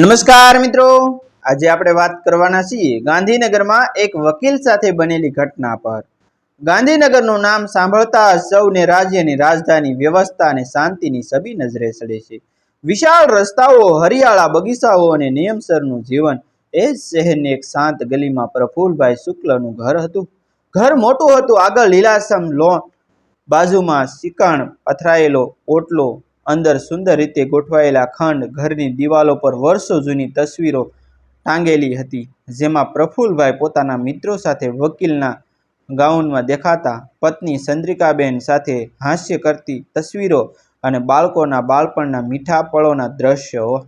નમસ્કાર મિત્રો. આજે આપણે વાત કરવાના છીએ ગાંધીનગરમાં એક વકીલ સાથે બનેલી ઘટના પર. ગાંધીનગરનું નામ સાંભળતા સૌને રાજ્યની રાજધાની વ્યવસ્થા અને શાંતિની સભી નજરે ચડે છે. વિશાળ રસ્તાઓ, હરિયાળા બગીચાઓ અને નિયમસરનું જીવન એ શહેરની એક શાંત ગલીમાં પ્રફુલભાઈ શુક્લનું ઘર હતું. ઘર મોટું હતું, આગળ લીલાસમ લોન, બાજુમાં સિકણ પથરાયેલો ઓટલો અંદર સુંદર રીતે ગોઠવાયેલા ખંડ ઘરની દિવાલો પર વર્ષો જૂની તસવીરો ટાંગેલી હતી, જેમાં પ્રફુલભાઈ પોતાના મિત્રો સાથે વકીલના ગાઉનમાં દેખાતા પત્ની ચંદ્રિકાબેન સાથે હાસ્ય કરતી તસવીરો અને બાળકોના બાળપણના મીઠા પળોના દ્રશ્યો.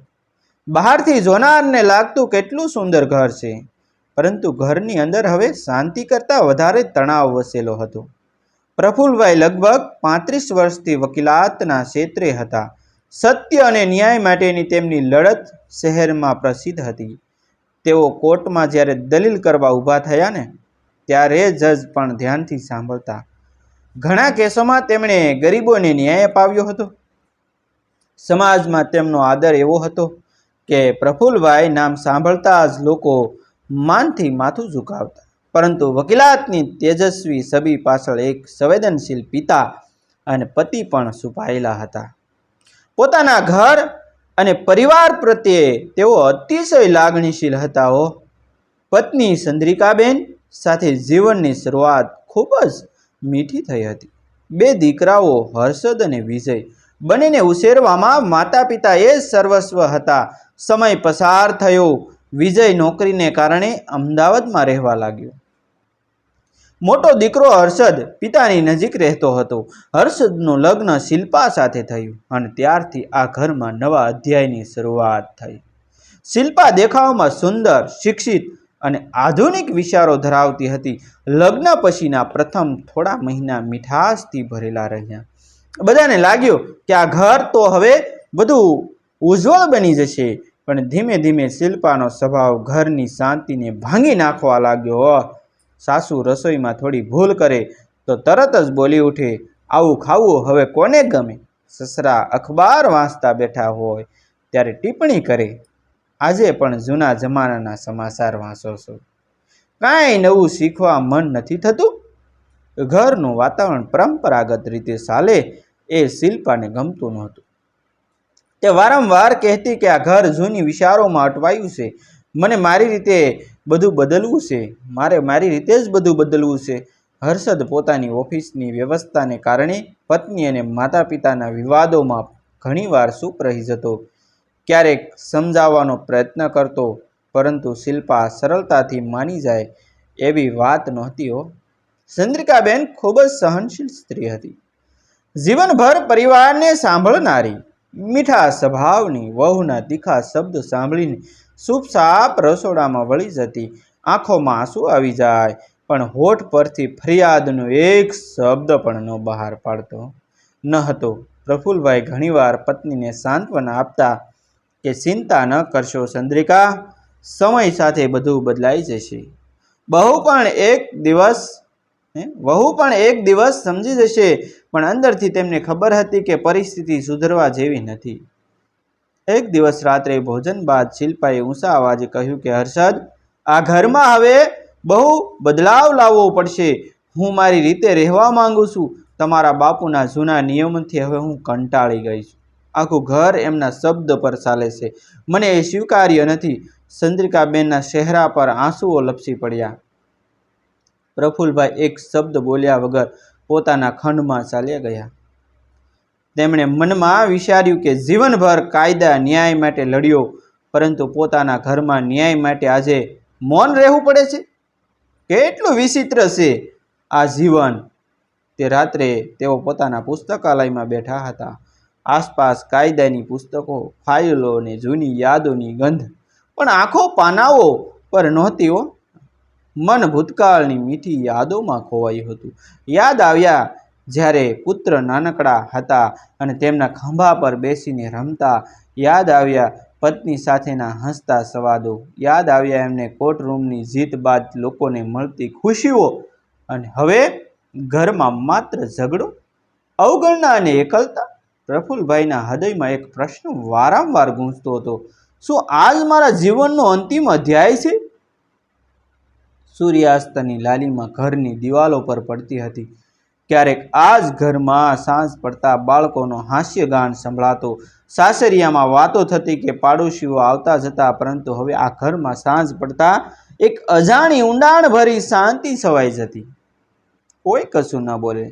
બહારથી જોનારને લાગતું કેટલું સુંદર ઘર છે, પરંતુ ઘરની અંદર હવે શાંતિ કરતાં વધારે તણાવ વસેલો હતો. પ્રફુલભાઈ લગભગ પાંત્રીસ વર્ષથી વકીલાતના ક્ષેત્રે હતા. સત્ય અને ન્યાય માટેની તેમની લડત શહેરમાં પ્રસિદ્ધ હતી. તેઓ કોર્ટમાં જ્યારે દલીલ કરવા ઊભા થયા ને, ત્યારે જજ પણ ધ્યાનથી સાંભળતા. ઘણા કેસોમાં તેમણે ગરીબોને ન્યાય અપાવ્યો હતો. સમાજમાં તેમનો આદર એવો હતો કે પ્રફુલભાઈ નામ સાંભળતા જ લોકો માનથી માથું ઝુકાવતા. પરંતુ વકીલાતની તેજસ્વી છબી પાછળ એક સંવેદનશીલ પિતા અને પતિ પણ છુપાયેલા હતા. પોતાના ઘર અને પરિવાર પ્રત્યે તેઓ અતિશય લાગણીશીલ હતા હો. પત્ની ચંદ્રિકાબેન સાથે જીવનની શરૂઆત ખૂબ જ મીઠી થઈ હતી. બે દીકરાઓ હર્ષદ અને વિજય. બંનેને ઉછેરવામાં માતા પિતા એ સર્વસ્વ હતા. સમય પસાર થયો. વિજય નોકરીને કારણે અમદાવાદમાં રહેવા લાગ્યો. મોટો દીકરો હર્ષદ પિતાની નજીક રહેતો હતો. હર્ષદનું લગ્ન શિલ્પા સાથે થયું અને ત્યારથી આ ઘરમાં નવા અધ્યાયની શરૂઆત થઈ. શિલ્પા દેખાવમાં સુંદર, શિક્ષિત અને આધુનિક વિચારો ધરાવતી હતી. લગ્ન પછીના પ્રથમ થોડા મહિના મીઠાશથી ભરેલા રહ્યા. બધાને લાગ્યું કે આ ઘર તો હવે બધું ઉજ્જવળ બની જશે, પણ ધીમે ધીમે શિલ્પાનો સ્વભાવ ઘરની શાંતિને ભાંગી નાખવા લાગ્યો. સાસુ રસોઈમાં થોડી ભૂલ કરે, તો તરત જ બોલી ઉઠે, આવું ખાવું હવે કોને ગમે? સસરા અખબાર વાંચતા બેઠા હોય, ત્યારે ટિપ્પણી કરે. આજે પણ જૂના જમાનાના સમાચાર વાંચો છો. કાંઈ નવું શીખવા મન નથી થતું. ઘરનું વાતાવરણ પરંપરાગત રીતે ચાલે, એ શિલ્પાને ગમતું નહોતું. તે વારંવાર કહેતી કે આ ઘર જૂની વિચારોમાં અટવાયું છે. મને મારી રીતે બધું બદલવું છે. મારે મારી રીતે જ બધું બદલવું છે. હર્ષદ પોતાની ઓફિસની વ્યવસ્થાને કારણે પત્ની અને માતા પિતાના વિવાદોમાં ઘણીવાર ચૂપ રહી જતો. ક્યારેક સમજાવવાનો પ્રયત્ન કરતો, પરંતુ શિલ્પા સરળતાથી માની જાય એવી વાત નહોતી હો. ચંદ્રિકાબેન ખૂબ જ સહનશીલ સ્ત્રી હતી. જીવનભર પરિવારને સાંભળનારી મીઠા સ્વભાવની વહુના તીખા શબ્દ સાંભળીને ચૂપચાપ રસોડામાં વળી જતી આંખોમાં આંસુ આવી જાય. પણ હોઠ પરથી ફરિયાદનો એક શબ્દ પણ ન બહાર પાડતો. ન હતો. પ્રફુલભાઈ ઘણીવાર પત્નીને સાંત્વના આપતા કે ચિંતા ન કરશો ચંદ્રિકા, સમય સાથે બધું બદલાઈ જશે. બહુ પણ એક દિવસ? વહુ પણ એક દિવસ સમજી જશે. પણ અંદરથી તેમને ખબર હતી કે પરિસ્થિતિ સુધરવા જેવી નથી. એક દિવસ રાત્રે ભોજન બાદ શિલ્પાએ ઊંચા અવાજે કહ્યું કે, હર્ષદ, આ ઘરમાં હવે બહુ બદલાવ લાવવો પડશે. હું મારી રીતે રહેવા માંગુ છું. તમારા બાપુના જૂના નિયમોથી હવે હું કંટાળી ગઈ છું. આખું ઘર એમના શબ્દ પર ચાલે છે. મને એ સ્વીકાર્ય નથી. ચંદ્રિકાબેનના ચહેરા પર આંસુઓ લપસી પડ્યા. પ્રફુલભાઈ એક શબ્દ બોલ્યા વગર પોતાના ખંડમાં ચાલ્યા ગયા. તેમણે મનમાં વિચાર્યું કે જીવનભર કાયદા ન્યાય માટે લડ્યો, પરંતુ પોતાના ઘરમાં ન્યાય માટે આજે મૌન રહેવું પડે છે? કેટલું વિચિત્ર છે આ જીવન. તે રાત્રે તેઓ પોતાના પુસ્તકાલયમાં બેઠા હતા. આસપાસ કાયદાની પુસ્તકો, ફાઇલો અને જૂની યાદોની ગંધ. પણ આંખો પાનાઓ પર નહોતી મન ભૂતકાળની મીઠી યાદોમાં ખોવાયું હતું. યાદ આવ્યા જ્યારે પુત્ર નાનકડા હતા અને તેમના ખંભા પર બેસીને રમતા, યાદ આવ્યા પત્ની સાથેના હસતા સંવાદો. યાદ આવ્યા એમને કોર્ટરૂમની જીત બાદ લોકોને મળતી ખુશીઓ. અને હવે ઘરમાં માત્ર ઝઘડો, અવગણના અને એકલતા? પ્રફુલભાઈના હૃદયમાં એક પ્રશ્ન વારંવાર ગૂંજતો હતો. શું આજ મારા જીવનનો અંતિમ અધ્યાય છે? સૂર્યાસ્તની લાલીમાં ઘરની દિવાલો પર પડતી હતી. ક્યારેક આ જ ઘરમાં સાંજ પડતા બાળકોનો હાસ્યગાન સંભળાતો, સાસરિયામાં વાતો થતી કે પાડોશીઓ આવતા જતા, પરંતુ હવે આ ઘરમાં સાંજ પડતા એક અજાણી ઊંડાણભરી શાંતિ છવાઈ જતી. કોઈ કશું ન બોલે.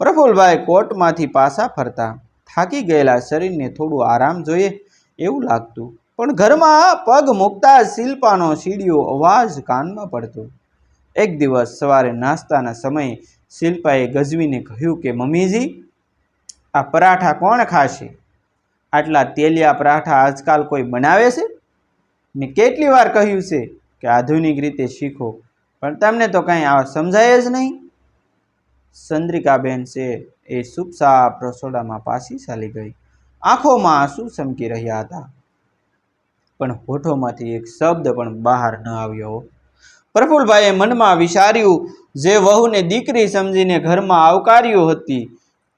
પ્રફુલ્લભાઈ કોર્ટમાંથી પાછા ફરતા. થાકી ગયેલા શરીરને થોડું આરામ જોઈએ એવું લાગતું. પણ ઘરમાં પગ મૂકતા શિલ્પાનો સીડીઓ અવાજ કાનમાં પડતો. એક દિવસ સવારે નાસ્તાના સમયે શિલ્પાએ ગજવીને કહ્યું કે, મમ્મીજી, આ પરાઠા કોણ ખાશે? આટલા તેલિયા પરાઠા આજકાલ કોઈ બનાવે છે? મેં કેટલી વાર કહ્યું છે કે આધુનિક રીતે શીખો, પણ તમને તો કાંઈ આ સમજાય જ નહીં. ચંદ્રિકાબેન છે એ સુપસાપ રસોડામાં પાછી ચાલી ગઈ. આંખોમાં આંસુ ચમકી રહ્યા હતા. પણ હોઠોમાંથી એક શબ્દ પણ બહાર ન આવ્યો. પ્રફુલ્લભાઈએ મનમાં વિચાર્યું, જે વહુને દીકરી સમજીને ઘરમાં આવકાર્યું હતી,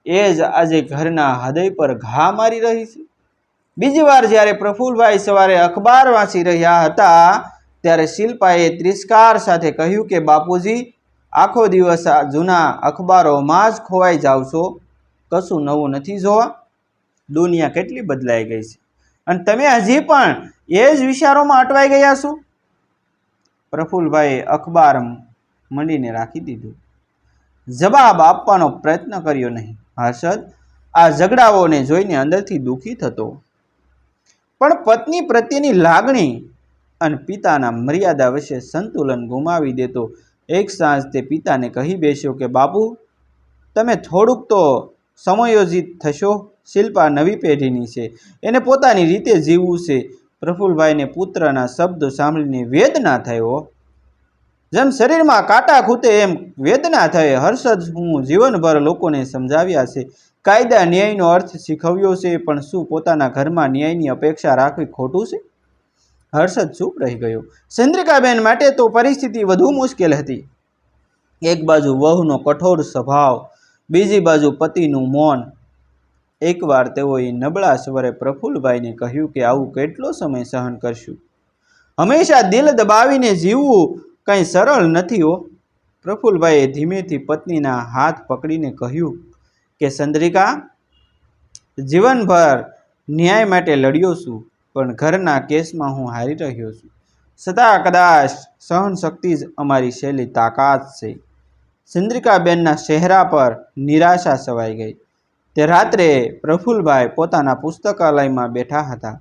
એ જ આજે ઘરના હૃદય પર ઘા મારી રહી છે. બીજી વાર જ્યારે પ્રફુલભાઈ સવારે અખબાર વાંચી રહ્યા હતા, ત્યારે શિલ્પાએ ત્રિસ્કાર સાથે કહ્યું કે, બાપુજી, આખો દિવસ આ જૂના અખબારોમાં જ ખોવાઈ જાવ છો. કશું નવું નથી જોવા. દુનિયા કેટલી બદલાઈ ગઈ છે. અને તમે હજી પણ એ જ વિચારોમાં અટવાઈ ગયા છો? પ્રફુલ્લભાઈએ અખબાર મંડીને રાખી દીધું. જવાબ આપવાનો પ્રયત્ન કર્યો નહીં. હર્ષદ આ ઝઘડાઓને જોઈને અંદરથી દુઃખી થતો. પણ પત્ની પ્રત્યેની લાગણી અને પિતાના મર્યાદા વિશે સંતુલન ગુમાવી દેતો. એક સાંજ તે પિતાને કહી બેસ્યો કે, બાપુ, તમે થોડુંક તો સમયોજિત થશો. શિલ્પા નવી પેઢીની છે. એને પોતાની રીતે જીવવું છે. પ્રફુલ્લભાઈને પુત્રના શબ્દો સાંભળીને વેદના થયો. જેમ શરીરમાં કાંટા ખૂતે એમ વેદના થઈ હર્ષદ હું જીવનભર લોકોને સમજાવ્યા છે. કાયદા ન્યાયનો અર્થ શીખવ્યો છે, પણ શું પોતાના ઘરમાં ન્યાયની અપેક્ષા રાખવી ખોટું છે? હર્ષદ ચૂપ રહી ગયો. ચંદ્રિકાબેન માટે તો પરિસ્થિતિ વધુ મુશ્કેલ હતી. એક બાજુ વહુનો કઠોર સ્વભાવ, બીજી બાજુ પતિનું મૌન. એકવાર તેઓએ નબળા સ્વરે પ્રફુલ્લભાઈને કહ્યું કે આવું કેટલો સમય સહન કરશું? હંમેશા દિલ દબાવીને જીવવું કંઈ સરળ નથી હો. પ્રફુલ્લભાઈએ ધીમેથી પત્નીના હાથ પકડીને કહ્યું કે ચંદ્રિકા જીવનભર ન્યાય માટે લડ્યો છું, પણ ઘરના કેસમાં હું હારી રહ્યો છું. છતાં કદાચ સહન શક્તિ જ અમારી શૈલી તાકાત છે. ચંદ્રિકાબેનના ચહેરા પર નિરાશા છવાઈ ગઈ. તે રાત્રે પ્રફુલ્લભાઈ પોતાના પુસ્તકાલયમાં બેઠા હતા.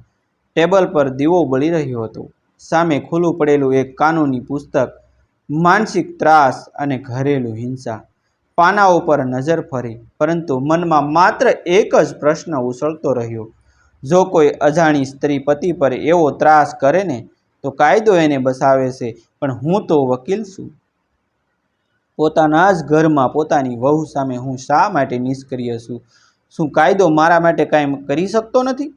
ટેબલ પર દીવો બળી રહ્યો હતો. સામે ખુલ્લું પડેલું એક કાનૂની પુસ્તક, માનસિક ત્રાસ અને ઘરેલું હિંસા. પાના ઉપર નજર ફરી, પરંતુ મનમાં માત્ર એક જ પ્રશ્ન ઉછળતો રહ્યો. જો કોઈ અજાણી સ્ત્રી પતિ પર એવો ત્રાસ કરે ને, તો કાયદો એને બસાવે છે, પણ હું તો વકીલ છું. પોતાના જ ઘરમાં પોતાની વહુ સામે હું શા માટે નિષ્ક્રિય છું? શું કાયદો મારા માટે કાંઈ કરી શકતો નથી?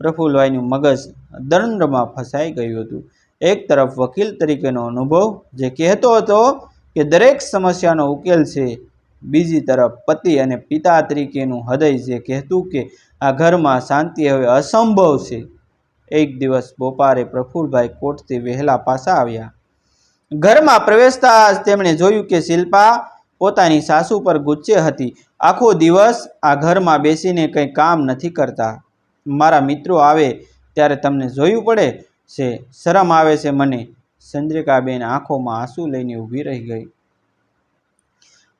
પ્રફુલ્લભાઈનું મગજ દંડમાં ફસાઈ ગયું હતું. એક તરફ વકીલ તરીકેનો અનુભવ જે કહેતો હતો કે દરેક સમસ્યાનો ઉકેલ છે. બીજી તરફ પતિ અને પિતા તરીકેનું હૃદય જે કહેતું કે આ ઘરમાં શાંતિ હવે અસંભવ છે. એક દિવસ બપોરે પ્રફુલ્લભાઈ કોર્ટથી વહેલા પાછા આવ્યા. ઘરમાં પ્રવેશતા જ તેમણે જોયું કે શિલ્પા પોતાની સાસુ પર ગુચ્ચે હતી. આખો દિવસ આ ઘરમાં બેસીને કંઈ કામ નથી કરતા. મારા મિત્રો આવે ત્યારે તમને જોયું પડે છે. શરમ આવે છે મને. ચંદ્રિકાબેન આંખોમાં આંસુ લઈને ઊભી રહી ગઈ.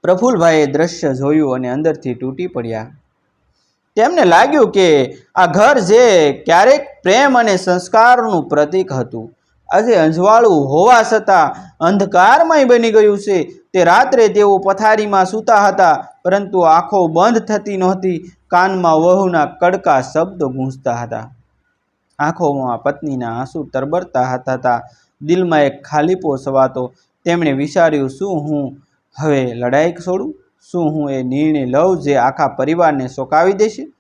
પ્રફુલ્લભાઈએ દ્રશ્ય જોયું અને અંદરથી તૂટી પડ્યા. તેમને લાગ્યું કે આ ઘર જે ક્યારેક પ્રેમ અને સંસ્કારનું પ્રતીક હતું. આજે અંજવાળું હોવા છતાં અંધકારમય બની ગયું છે. તે રાત્રે તેઓ પથારીમાં સૂતા હતા, પરંતુ આંખો બંધ થતી નહોતી. કાનમાં વહુના કડકા શબ્દો ગૂંજતા હતા. આંખોમાં પત્નીના આંસુ તરબરતા હતા. દિલમાં એક ખાલીપો સવાતો તેમણે વિચાર્યું, શું હું હવે લડાઈ છોડું? શું હું એ નિર્ણય લઉં જે આખા પરિવારને સોંકાવી દેશે?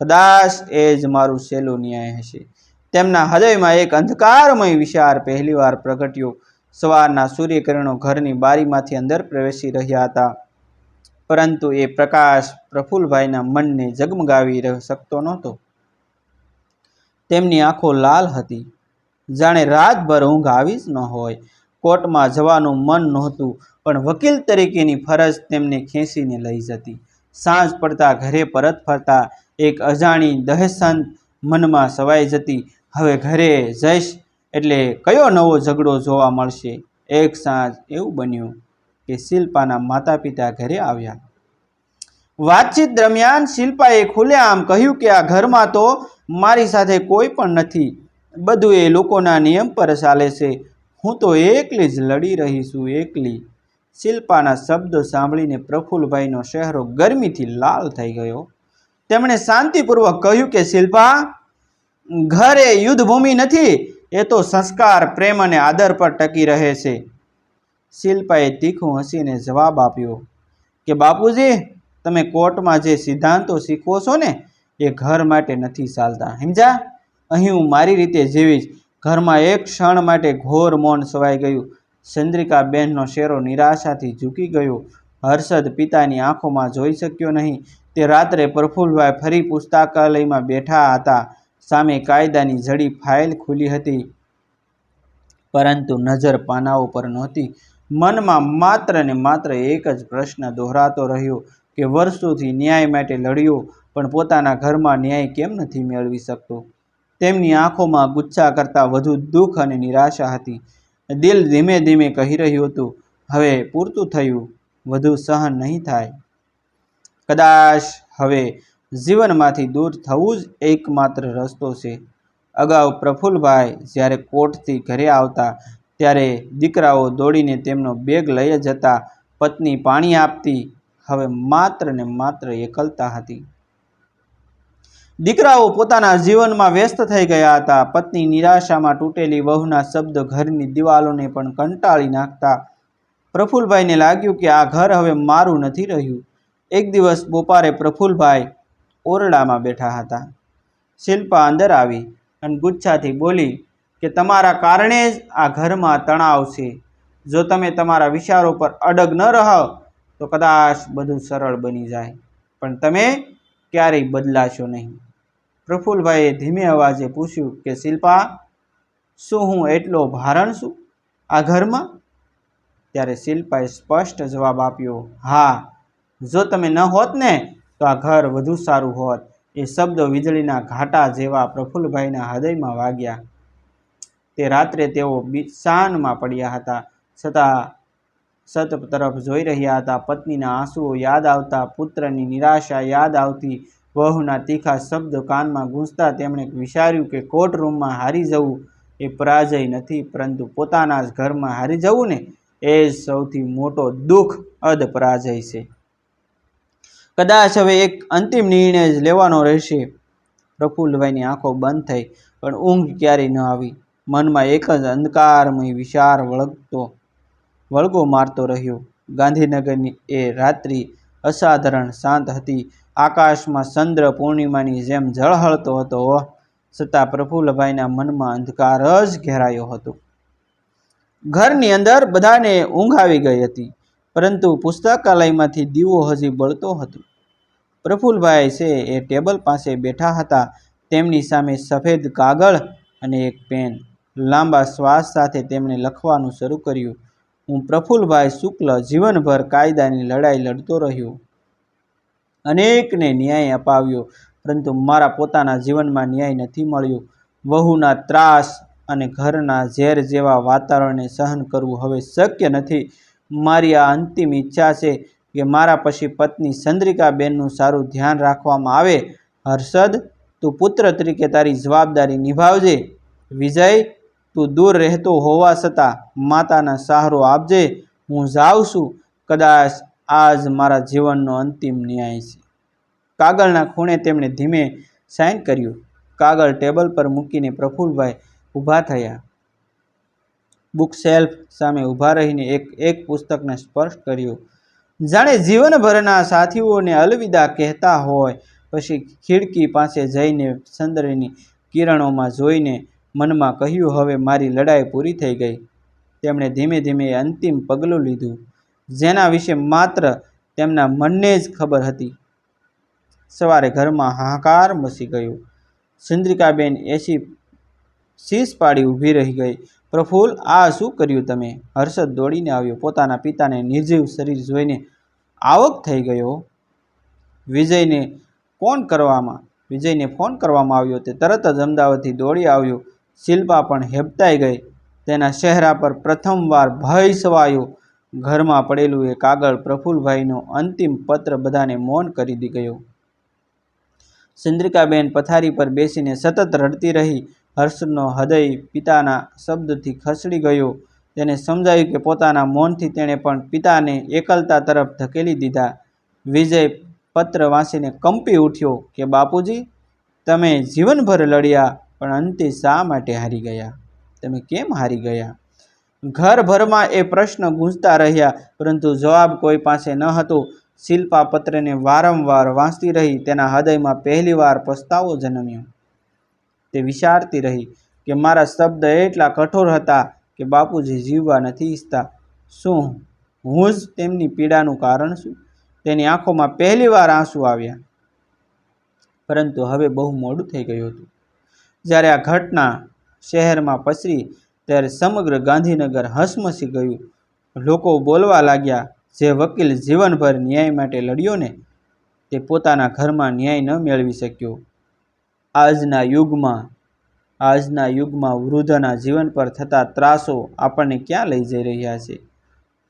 કદાચ એ જ મારું સહેલું ન્યાય હશે. તેમના હૃદયમાં એક અંધકારમય વિચાર પહેલીવાર પ્રગટ્યો. સવારના સૂર્યકિરણો ઘરની બારીમાંથી અંદર પ્રવેશી રહ્યા હતા. પરંતુ એ પ્રકાશ પ્રફુલ્લભાઈના મનને જગમગાવી શકતો નહોતો. તેમની આંખો લાલ હતી. જાણે રાતભર ઊંઘ આવી જ ન હોય. કોર્ટમાં જવાનું મન નહોતું, પણ વકીલ તરીકેની ફરજ તેમને ખેંચીને લઈ જતી. સાંજ પડતા ઘરે પરત ફરતા એક અજાણી દહેશત મનમાં સવાઈ જતી હવે ઘરે જઈશ એટલે કયો નવો ઝઘડો જોવા મળશે? એક સાંજ એવું બન્યું કે શિલ્પાના માતા પિતા ઘરે આવ્યા. વાતચીત દરમિયાન શિલ્પાએ ખુલ્લેઆમ કહ્યું કે આ ઘરમાં તો મારી સાથે કોઈ પણ નથી. બધું એ લોકોના નિયમ પર ચાલે છે. હું તો એકલી જ લડી રહી છું, એકલી. શિલ્પાના શબ્દો સાંભળીને પ્રફુલ્લભાઈનો ચહેરો ગરમીથી લાલ થઈ ગયો. તેમણે શાંતિપૂર્વક કહ્યું કે, શિલ્પા ઘર એ યુદ્ધભૂમિ નથી, એ તો સંસ્કાર, પ્રેમ અને આદર પર ટકી રહે છે. શિલ્પાએ તીખું હસીને જવાબ આપ્યો કે, બાપુજી, તમે કોર્ટમાં જે સિદ્ધાંતો શીખવો છો ને, એ ઘર માટે નથી ચાલતા. સમજ્યા? અહીં હું મારી રીતે જીવીશ. ઘરમાં એક ક્ષણ માટે ઘોર મૌન સવાઈ ગયું. ચંદ્રિકાબેનનો શેરો નિરાશાથી ઝૂકી ગયો. હર્ષદ પિતાની આંખોમાં જોઈ શક્યો નહીં. તે રાત્રે પ્રફુલ્લભાઈ ફરી પુસ્તકાલયમાં બેઠા હતા. સામે કાયદાની જડી ફાઇલ ખુલી હતી. પરંતુ નજર પાનાઓ પર નહોતી. મનમાં માત્ર ને માત્ર એક જ પ્રશ્ન દોહરાતો રહ્યો કે વર્ષોથી ન્યાય માટે લડ્યો, પણ પોતાના ઘરમાં ન્યાય કેમ નથી મેળવી શકતો? તેમની આંખોમાં ગુચ્છા કરતાં વધુ દુઃખ અને નિરાશા હતી. દિલ ધીમે ધીમે કહી રહ્યું હતું, હવે પૂરતું થયું, વધુ સહન નહીં થાય. કદાચ હવે જીવનમાંથી દૂર થવું જ એકમાત્ર રસ્તો છે. અગાઉ પ્રફુલ્લભાઈ જ્યારે કોર્ટથી ઘરે આવતા, ત્યારે દીકરાઓ દોડીને તેમનો બેગ લઈ જતા, પત્ની પાણી આપતી, હવે માત્ર ને માત્ર એકલતા હતી. દીકરાઓ પોતાના જીવનમાં વ્યસ્ત થઈ ગયા હતા. પત્ની નિરાશામાં તૂટેલી વહુના શબ્દ ઘરની દિવાલોને પણ કંટાળી નાખતા. પ્રફુલ્લભાઈને લાગ્યું કે આ ઘર હવે મારું નથી રહ્યું. એક દિવસ બપોરે પ્રફુલ્લભાઈ ઓરડામાં બેઠા હતા. શિલ્પા અંદર આવી અને ગુચ્છાથી બોલી કે તમારા કારણે જ આ ઘરમાં તણાવ છે. જો તમે તમારા વિચારો પર અડગ ન રહો, તો કદાચ બધું સરળ બની જાય. પણ તમે ક્યારેય બદલાશો નહીં. પ્રફુલ્લભાઈએ ધીમે અવાજે પૂછ્યું કે, શિલ્પા, શું હું એટલો ભારણ છું આ ઘરમાં? ત્યારે શિલ્પાએ સ્પષ્ટ જવાબ આપ્યો, હા, જો તમે ન હોત ને આ ઘર વધુ સારું હોત, એ શબ્દો વીજળીના ઘાટા જેવા પ્રફુલ્લભાઈના હૃદયમાં વાગ્યા. તે રાત્રે તેઓ શાનમાં પડ્યા હતા. છતાં સત તરફ જોઈ રહ્યા હતા. પત્નીના આંસુઓ યાદ આવતા, પુત્રની નિરાશા યાદ આવતી, વહુના તીખા શબ્દ કાનમાં ગૂંજતા તેમણે વિચાર્યું કે કોર્ટ રૂમમાં હારી જવું એ પરાજય નથી, પરંતુ પોતાના જ ઘરમાં હારી જવું ને, એ સૌથી મોટો દુઃખ અધ પરાજય છે. કદાચ હવે એક અંતિમ નિર્ણય જ લેવાનો રહેશે. પ્રફુલ્લભાઈની આંખો બંધ થઈ, પણ ઊંઘ ક્યારેય ન આવી. મનમાં એક જ અંધકારમય વિચાર વળગતો, વળગો મારતો રહ્યો. ગાંધીનગરની એ રાત્રિ અસાધારણ શાંત હતી. આકાશમાં ચંદ્ર પૂર્ણિમાની જેમ ઝળહળતો હતો. છતાં પ્રફુલ્લભાઈના મનમાં અંધકાર જ ઘેરાયો હતો. ઘરની અંદર બધાને ઊંઘ આવી ગઈ હતી. પરંતુ પુસ્તકાલયમાંથી દીવો હજી બળતો હતો. પ્રફુલભાઈ છે એ ટેબલ પાસે બેઠા હતા. તેમની સામે સફેદ કાગળ અને એક પેન. લાંબા શ્વાસ સાથે તેમણે લખવાનું શરૂ કર્યું. હું પ્રફુલ્લભાઈ શુક્લ જીવનભર કાયદાની લડાઈ લડતો રહ્યો. અનેકને ન્યાય અપાવ્યો, પરંતુ મારા પોતાના જીવનમાં ન્યાય નથી મળ્યો. વહુના ત્રાસ અને ઘરના ઝેર જેવા વાતાવરણને સહન કરવું હવે શક્ય નથી. મારી આ અંતિમ ઈચ્છા છે કે મારા પછી પત્ની ચંદ્રિકાબેનનું સારું ધ્યાન રાખવામાં આવે. હર્ષદ, તું પુત્ર તરીકે તારી જવાબદારી નિભાવજે. વિજય, તું દૂર રહેતો હોવા છતાં માતાના સહારો આપજે. હું જાઉં છું. કદાચ આજ મારા જીવનનો અંતિમ ન્યાય છે. કાગળના ખૂણે તેમણે ધીમે સાઇન કર્યું. કાગળ ટેબલ પર મૂકીને પ્રફુલ્લભાઈ ઊભા થયા. બુક શેલ્ફ સામે ઊભા રહીને એક એક પુસ્તકને સ્પર્શ કર્યું. જાણે જીવનભરના સાથીઓને અલવિદા કહેતા હોય, પછી ખિડકી પાસે જઈને ચંદ્રની કિરણોમાં જોઈને મનમાં કહ્યું, હવે મારી લડાઈ પૂરી થઈ ગઈ. તેમણે ધીમે ધીમે અંતિમ પગલું લીધું, જેના વિશે માત્ર તેમના મનને જ ખબર હતી. સવારે ઘરમાં હાહાકાર મચી ગયો. ચંદ્રિકાબેન એસી શીશ પાડી ઊભી રહી ગઈ. પ્રફુલ્લ આ શું કર્યું તમે? હર્ષદ દોડીને આવ્યો. પોતાના પિતાને નિર્જીવ શરીર જોઈને આવક થઈ ગયો. વિજયને ફોન કરવામાં, વિજયને ફોન કરવામાં આવ્યો. તે તરત જ અમદાવાદથી દોડી આવ્યો. શિલ્પા પણ હેબતાઈ ગઈ. તેના ચહેરા પર પ્રથમવાર ભય સવાયો ઘરમાં પડેલું એ કાગળ પ્રફુલ્લભાઈનો અંતિમ પત્ર બધાને મૌન કરી દી ગયો. ચંદ્રિકાબેન પથારી પર બેસીને સતત રડતી રહી. હર્ષનો હૃદય પિતાના શબ્દથી ખસડી ગયો. તેને સમજાયું કે પોતાના મૌનથી તેણે પણ પિતાને એકલતા તરફ ધકેલી દીધા. વિજય પત્ર વાંચીને કંપી ઉઠ્યો કે, બાપુજી, તમે જીવનભર લડ્યા, પણ અંતે શા માટે હારી ગયા? તમે કેમ હારી ગયા? ઘરભરમાં એ પ્રશ્ન ગૂંજતા રહ્યા, પરંતુ જવાબ કોઈ પાસે ન હતો. શિલ્પા પત્રને વારંવાર વાંચતી રહી, તેના હૃદયમાં પહેલીવાર પસ્તાવો જન્મ્યો. તે વિચારતી રહી કે મારા શબ્દ એટલા કઠોર હતા કે બાપુજી જીવવા નથી ઈચ્છતા. શું હું જ તેમની પીડાનું કારણ છું? તેની આંખોમાં પહેલીવાર આંસુ આવ્યા. પરંતુ હવે બહુ મોડું થઈ ગયું હતું. જ્યારે આ ઘટના શહેરમાં પસરી, ત્યારે સમગ્ર ગાંધીનગર હસમસી ગયું. લોકો બોલવા લાગ્યા જે વકીલ જીવનભર ન્યાય માટે લડ્યો ને તે પોતાના ઘરમાં ન્યાય ન મેળવી શક્યો. આજના યુગમાં આજના યુગમાં વૃદ્ધના જીવન પર થતા ત્રાસો આપણને ક્યાં લઈ જઈ રહ્યા છે?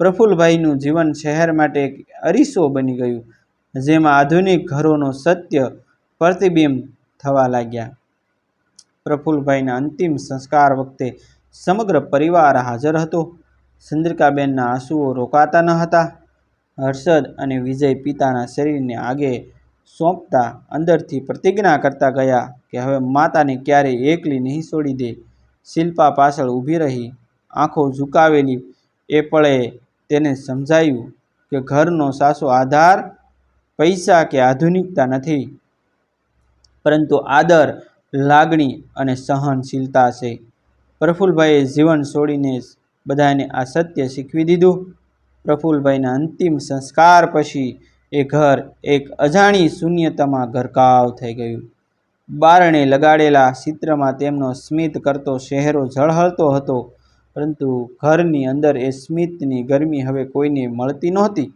પ્રફુલ્લભાઈનું જીવન શહેર માટે એક અરીસો બની ગયું, જેમાં આધુનિક ઘરોનો સત્ય પ્રતિબિંબ થવા લાગ્યા. પ્રફુલ્લભાઈના અંતિમ સંસ્કાર વખતે સમગ્ર પરિવાર હાજર હતો. ચંદ્રિકાબેનના આંસુઓ રોકાતા ન હતા. હર્ષદ અને વિજય પિતાના શરીરને આગે સોંપતા અંદરથી પ્રતિજ્ઞા કરતા ગયા કે હવે માતાને ક્યારેય એકલી નહીં છોડી દે. શિલ્પા પાછળ ઊભી રહી, આંખો ઝુકાવેલી. એ પળે તેને સમજાયું કે ઘરનો સાસો આધાર પૈસા કે આધુનિકતા નથી. પરંતુ આદર, લાગણી અને સહનશીલતા છે. પ્રફુલભાઈએ જીવન છોડીને બધાને આ સત્ય શીખવી દીધું. પ્રફુલભાઈના અંતિમ સંસ્કાર પછી એ ઘર એક અજાણી શૂન્યતામાં ગરકાવ થઈ ગયું. બારણે લગાડેલા ચિત્રમાં તેમનો સ્મિત કરતો ચહેરો ઝળહળતો હતો, પરંતુ ઘરની અંદર એ સ્મિતની ગરમી હવે કોઈને મળતી નહોતી.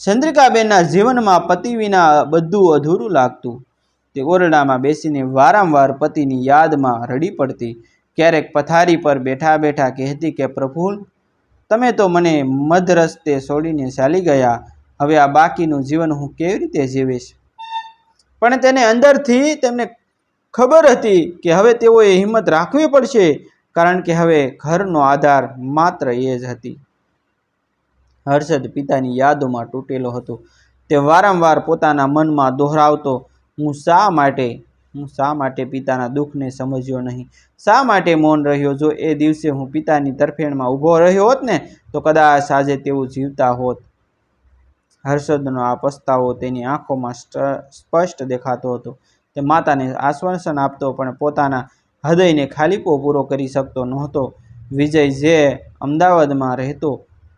ચંદ્રિકાબેનના જીવનમાં પતિ વિના બધું અધૂરું લાગતું. તે ઓરડામાં બેસીને વારંવાર પતિની યાદમાં રડી પડતી. ક્યારેક પથારી પર બેઠા બેઠા કહેતી કે, પ્રફુલ, તમે તો મને મધરસ્તે છોડીને ચાલી ગયા. હવે આ બાકીનું જીવન હું કેવી રીતે જીવીશ? પણ તેને અંદરથી તેમને ખબર હતી કે હવે તેઓએ હિંમત રાખવી પડશે, કારણ કે હવે ઘરનો આધાર માત્ર એ જ હતી. હર્ષદ પિતાની યાદોમાં તૂટેલો હતો. તે વારંવાર પોતાના મનમાં દોહરાવતો, હું શા માટે? હું શા માટે પિતાના દુઃખને સમજ્યો નહીં? શા માટે મૌન રહ્યો? જો એ દિવસે હું પિતાની તરફેણમાં ઊભો રહ્યો હોત ને, તો કદાચ આજે તેઓ જીવતા હોત. હર્ષદનો આ પસ્તાવો તેની આંખોમાં સ્પષ્ટ દેખાતો હતો. તે માતાને આશ્વાસન આપતો પણ પોતાના હૃદયને ખાલીપો પૂરો કરી શકતો નહોતો. વિજય જે અમદાવાદમાં રહેતો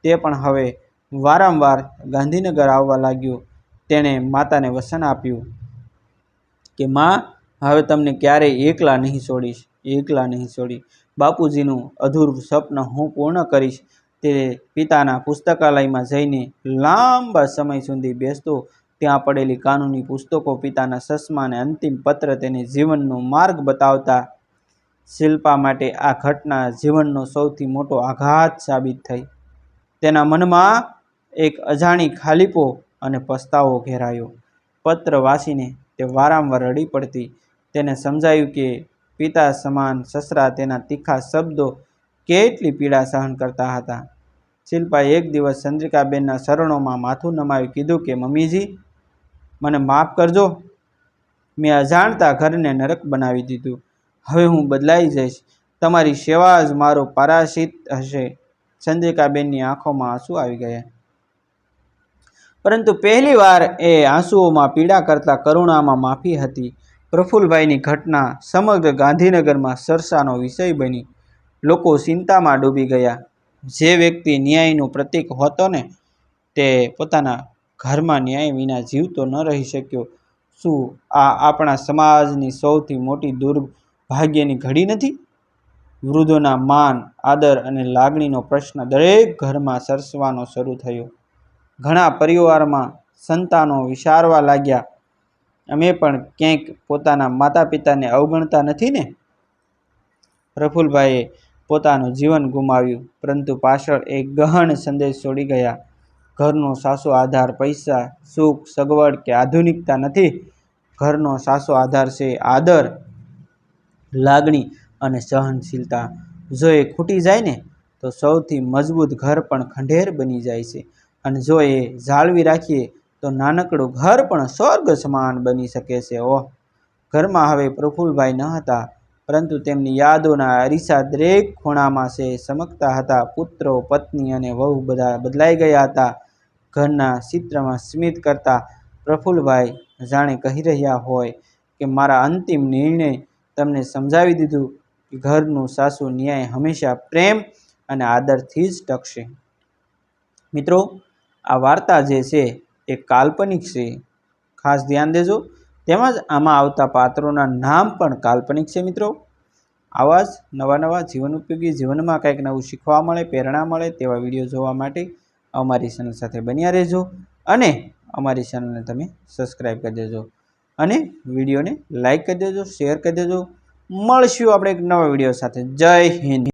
તે પણ હવે વારંવાર ગાંધીનગર આવવા લાગ્યો. તેણે માતાને વસન આપ્યું કે, માં, હવે તમને ક્યારેય એકલા નહીં છોડીશ, એકલા નહીં છોડી. બાપુજીનું અધૂરું સ્વપ્ન હું પૂર્ણ કરીશ. તે પિતાના પુસ્તકાલયમાં જઈને લાંબા સમય સુધી બેસતો, ત્યાં પડેલી કાનૂની પુસ્તકો પિતાના સસમાને અંતિમ પત્ર તેને જીવનનો માર્ગ બતાવતા, શિલ્પા માટે આ ઘટના જીવનનો સૌથી મોટો આઘાત સાબિત થઈ. તેના મનમાં એક અજાણી ખાલીપો અને પસ્તાવો ઘેરાયો. પત્ર વાંચીને તે વારંવાર રડી પડતી. તેને સમજાયું કે પિતા સમાન સસરા તેના તીખા શબ્દો કેટલી પીડા સહન કરતા હતા? શિલ્પાએ એક દિવસ ચંદ્રિકાબેનના શરણોમાં માથું નમાવી કીધું કે, મમ્મીજી, મને માફ કરજો. મેં અજાણતા ઘરને નરક બનાવી દીધું. હવે હું બદલાઈ જઈશ. તમારી સેવા જ મારો પારાશિત હશે. ચંદ્રિકાબેનની આંખોમાં આંસુ આવી ગયા. પરંતુ પહેલીવાર એ આંસુઓમાં પીડા કરતા કરુણામાં માફી હતી. પ્રફુલ્લભાઈની ઘટના સમગ્ર ગાંધીનગરમાં સરસાનો વિષય બની. લોકો ચિંતામાં ડૂબી ગયા. જે વ્યક્તિ ન્યાયનું પ્રતીક હતો ને, તે પોતાના ઘરમાં ન્યાય વિના જીવતો ન રહી શક્યો. શું આ આપણા સમાજની સૌથી મોટી દુર્ભાગ્યની ઘડી નથી? વૃદ્ધોના માન, આદર અને લાગણીનો પ્રશ્ન દરેક ઘરમાં સરસવાનો શરૂ થયો. ઘણા પરિવારમાં સંતાનો વિચારવા લાગ્યા, અમે પણ ક્યાંક પોતાના માતા પિતાને અવગણતા નથી ને? પ્રફુલભાઈએ પોતાનું જીવન ગુમાવ્યું. પરંતુ પાછળ એક ગહન સંદેશ છોડી ગયા. ઘરનો સાચો આધાર પૈસા, સુખ, સગવડ કે આધુનિકતા નથી. ઘરનો સાચો આધાર છે આદર, લાગણી અને સહનશીલતા. જો એ ખૂટી જાય ને, તો સૌથી મજબૂત ઘર પણ ખંડેર બની જાય છે. અને જો એ જાળવી રાખીએ, તો નાનકડું ઘર પણ સ્વર્ગ સમાન બની શકે છે. ઓહ! ઘરમાં હવે પ્રફુલભાઈ ન હતા. પરંતુ તેમની યાદોના અરીસા દરેક ખૂણામાં છે ચમકતા હતા. પુત્રો, પત્ની અને વહુ બધા બદલાઈ ગયા હતા. ઘરના ચિત્રમાં સ્મિત કરતા પ્રફુલભાઈ જાણે કહી રહ્યા હોય કે, મારા અંતિમ નિર્ણય તમને સમજાવી દીધું કે ઘરનું સાસુ ન્યાય હંમેશા પ્રેમ અને આદરથી જ ટકશે. મિત્રો, આ વાર્તા જે છે એ કાલ્પનિક છે. ખાસ ધ્યાન દેજો. તેમજ આમાં આવતા પાત્રોના નામ પણ કાલ્પનિક છે મિત્રો. આવા જ નવા નવા જીવન ઉપયોગી જીવનમાં કંઈક નવું શીખવા મળે, પ્રેરણા મળે તેવા વીડિયો જોવા માટે અમારી ચેનલ સાથે બન્યા રહેજો અને અમારી ચેનલને તમે સબસ્ક્રાઈબ કરી દેજો અને વિડીયોને લાઈક કરી દેજો શેર કરી દેજો. મળશું આપણે એક નવા વીડિયો સાથે. જય હિન્દ.